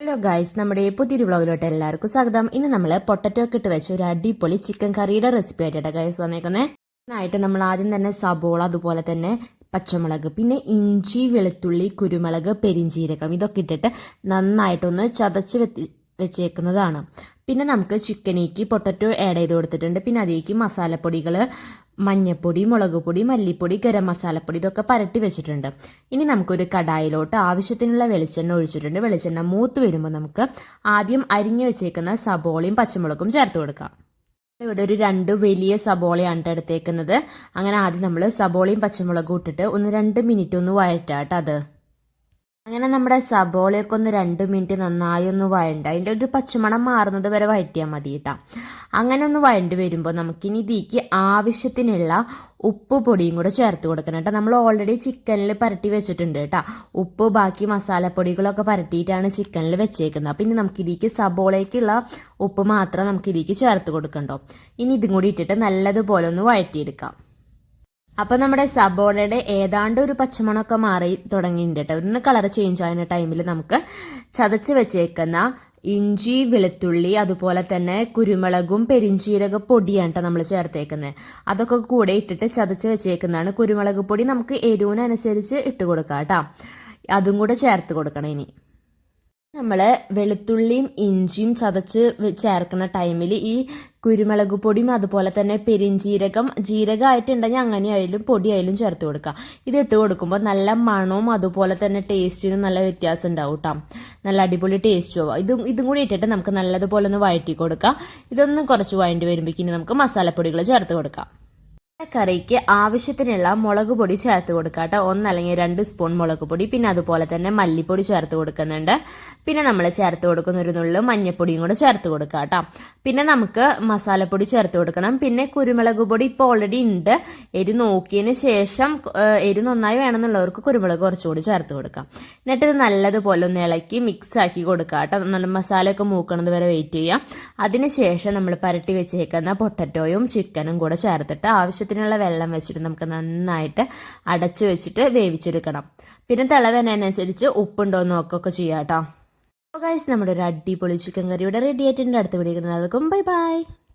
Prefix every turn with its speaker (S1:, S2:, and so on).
S1: Hello guys നമ്മുടെ പുതിയൊരു വ്ളോഗിലോട്ട് എല്ലാവർക്കും സ്വാഗതം. ഇന്ന് നമ്മൾ പൊട്ടറ്റോ ഒക്കെ ഇട്ട് വെച്ച ഒരു അടിപൊളി ചിക്കൻ കറിയുടെ റെസിപ്പി ആയിട്ടാണ് ഗായ്സ് വന്നേക്കുന്നത് നന്നായിട്ട് നമ്മൾ ആദ്യം തന്നെ സബോള അതുപോലെ തന്നെ പച്ചമുളക് പിന്നെ ഇഞ്ചി വെളുത്തുള്ളി കുരുമുളക് പെരിഞ്ചീരകം ഇതൊക്കെ ഇട്ടിട്ട് നന്നായിട്ടൊന്ന് ചതച്ച് വെച്ചേക്കുന്നതാണ്. പിന്നെ നമുക്ക് ചിക്കനേക്ക് പൊട്ടറ്റോ ആഡ് ചെയ്ത് കൊടുത്തിട്ടുണ്ട്. പിന്നെ അതിലേക്ക് മസാലപ്പൊടികൾ മഞ്ഞപ്പൊടി മുളക് പൊടി മല്ലിപ്പൊടി ഗരം മസാലപ്പൊടി ഇതൊക്കെ പരട്ടി വെച്ചിട്ടുണ്ട്. ഇനി നമുക്കൊരു കടായിലോട്ട് ആവശ്യത്തിനുള്ള വെളിച്ചെണ്ണ ഒഴിച്ചിട്ടുണ്ട്. വെളിച്ചെണ്ണ മൂത്ത് വരുമ്പോൾ നമുക്ക് ആദ്യം അരിഞ്ഞു വെച്ചേക്കുന്ന സബോളയും പച്ചമുളകും ചേർത്ത് കൊടുക്കാം. ഇവിടെ ഒരു രണ്ട് വലിയ സബോളയാണ് എടുത്തേക്കുന്നത്. അങ്ങനെ ആദ്യം നമ്മൾ സബോളയും പച്ചമുളകും ഇട്ടിട്ട് ഒന്ന് രണ്ട് മിനിറ്റ് ഒന്ന് വഴറ്റാട്ടോ അത്. അങ്ങനെ നമ്മുടെ സബോളയൊക്കെ ഒന്ന് രണ്ട് മിനിറ്റ് നന്നായി ഒന്ന് വഴണ്ട. അതിന്റെ ഒരു പച്ചമണം മാറുന്നത് വരെ വഴറ്റിയാൽ മതി കേട്ടോ അങ്ങനെ ഒന്ന് വഴണ്ടി വരുമ്പോൾ നമുക്കിനി ഇതിക്ക് ആവശ്യത്തിനുള്ള ഉപ്പ് പൊടിയും കൂടെ ചേർത്ത് കൊടുക്കണം കേട്ടോ നമ്മൾ ഓൾറെഡി ചിക്കനിൽ പരട്ടി വെച്ചിട്ടുണ്ട് കേട്ടോ ഉപ്പ് ബാക്കി മസാലപ്പൊടികളൊക്കെ പരട്ടിയിട്ടാണ് ചിക്കനിൽ വെച്ചേക്കുന്നത്. അപ്പം ഇനി നമുക്ക് ഇതിക്ക് സബോളയ്ക്കുള്ള ഉപ്പ് മാത്രം നമുക്ക് ഇതിക്ക് ചേർത്ത് കൊടുക്കണ്ടോ? ഇനി ഇതും കൂടി ഇട്ടിട്ട് നല്ലതുപോലെ ഒന്ന് വഴറ്റിയെടുക്കാം. അപ്പോൾ നമ്മുടെ സബോളയുടെ ഏതാണ്ട് ഒരു പച്ചമണമൊക്കെ മാറി തുടങ്ങിയിട്ടുണ്ട് ഒന്ന് കളർ ചേഞ്ച് ആയ ടൈമിൽ നമുക്ക് ചതച്ച് വെച്ചേക്കുന്ന ഇഞ്ചി വെളുത്തുള്ളി അതുപോലെ തന്നെ കുരുമുളകും പെരിഞ്ചീരക പൊടിയാണ് കേട്ടോ നമ്മൾ ചേർത്തേക്കുന്നത് അതൊക്കെ കൂടെ ഇട്ടിട്ട് ചതച്ച് വെച്ചേക്കുന്നതാണ് കുരുമുളക് പൊടി. നമുക്ക് എരിവിനനുസരിച്ച് ഇട്ട് കൊടുക്കാം കേട്ടോ അതും കൂടെ ചേർത്ത് കൊടുക്കണം ഇനി. നമ്മൾ വെളുത്തുള്ളിയും ഇഞ്ചിയും ചതച്ച് ചേർക്കുന്ന ടൈമിൽ ഈ കുരുമുളക് പൊടിയും അതുപോലെ തന്നെ പെരിഞ്ജീരകം ജീരകമായിട്ടുണ്ടെങ്കിൽ അങ്ങനെ ആയാലും പൊടി ആയാലും ചേർത്ത് കൊടുക്കുക. ഇത് ഇട്ട് കൊടുക്കുമ്പോൾ നല്ല മണവും അതുപോലെ തന്നെ ടേസ്റ്റിനും നല്ല വ്യത്യാസം ഉണ്ടാവും കേട്ടോ നല്ല അടിപൊളി ടേസ്റ്റും ആവും. ഇതും ഇതും കൂടി ഇട്ടിട്ട് നമുക്ക് നല്ലതുപോലെ ഒന്ന് വഴറ്റി കൊടുക്കാം. ഇതൊന്നും കുറച്ച് വഴണ്ടി വരുമ്പോഴേക്കിനി നമുക്ക് മസാലപ്പൊടികൾ ചേർത്ത് കൊടുക്കാം. കറിക്ക് ആവശ്യത്തിനുള്ള മുളക് പൊടി ചേർത്ത് കൊടുക്കുക കേട്ടോ ഒന്നല്ലെങ്കിൽ രണ്ട് സ്പൂൺ മുളക് പൊടി പിന്നെ അതുപോലെ തന്നെ മല്ലിപ്പൊടി ചേർത്ത് കൊടുക്കുന്നുണ്ട്. പിന്നെ നമ്മൾ ചേർത്ത് കൊടുക്കുന്ന ഒരു നുള്ളു മഞ്ഞപ്പൊടിയും കൂടെ ചേർത്ത് കൊടുക്കുക കേട്ടോ പിന്നെ നമുക്ക് മസാലപ്പൊടി ചേർത്ത് കൊടുക്കണം. പിന്നെ കുരുമുളക് പൊടി ഇപ്പോൾ ഓൾറെഡി ഉണ്ട്. എരി നോക്കിയതിന് ശേഷം എരി നന്നായി വേണമെന്നുള്ളവർക്ക് കുരുമുളക് കുറച്ചുകൂടി ചേർത്ത് കൊടുക്കാം. എന്നിട്ട് ഇത് നല്ലതുപോലെ ഒന്ന് ഇളക്കി മിക്സ് ആക്കി കൊടുക്കുക കേട്ടോ നല്ല മസാലയൊക്കെ മൂക്കണത് വരെ വെയിറ്റ് ചെയ്യാം. അതിനുശേഷം നമ്മൾ പരട്ടി വെച്ചേക്കുന്ന പൊട്ടറ്റോയും ചിക്കനും കൂടെ ചേർത്തിട്ട് ആവശ്യത്തിനുള്ള വെള്ളം വെച്ചിട്ട് നമുക്ക് നന്നായിട്ട് അടച്ചു വെച്ചിട്ട് വേവിച്ചെടുക്കണം. പിന്നെ തിളവനനുസരിച്ച് ഉപ്പുണ്ടോ എന്ന് നോക്കൊക്കെ ചെയ്യാം കേട്ടോ. ഗൈസ് നമ്മുടെ ഒരു അടിപൊളി ചിക്കൻ കറി ഇവിടെ റെഡി ആയിട്ടുണ്ട്. അടുത്ത് പിടിക്കുന്ന ബൈ ബൈ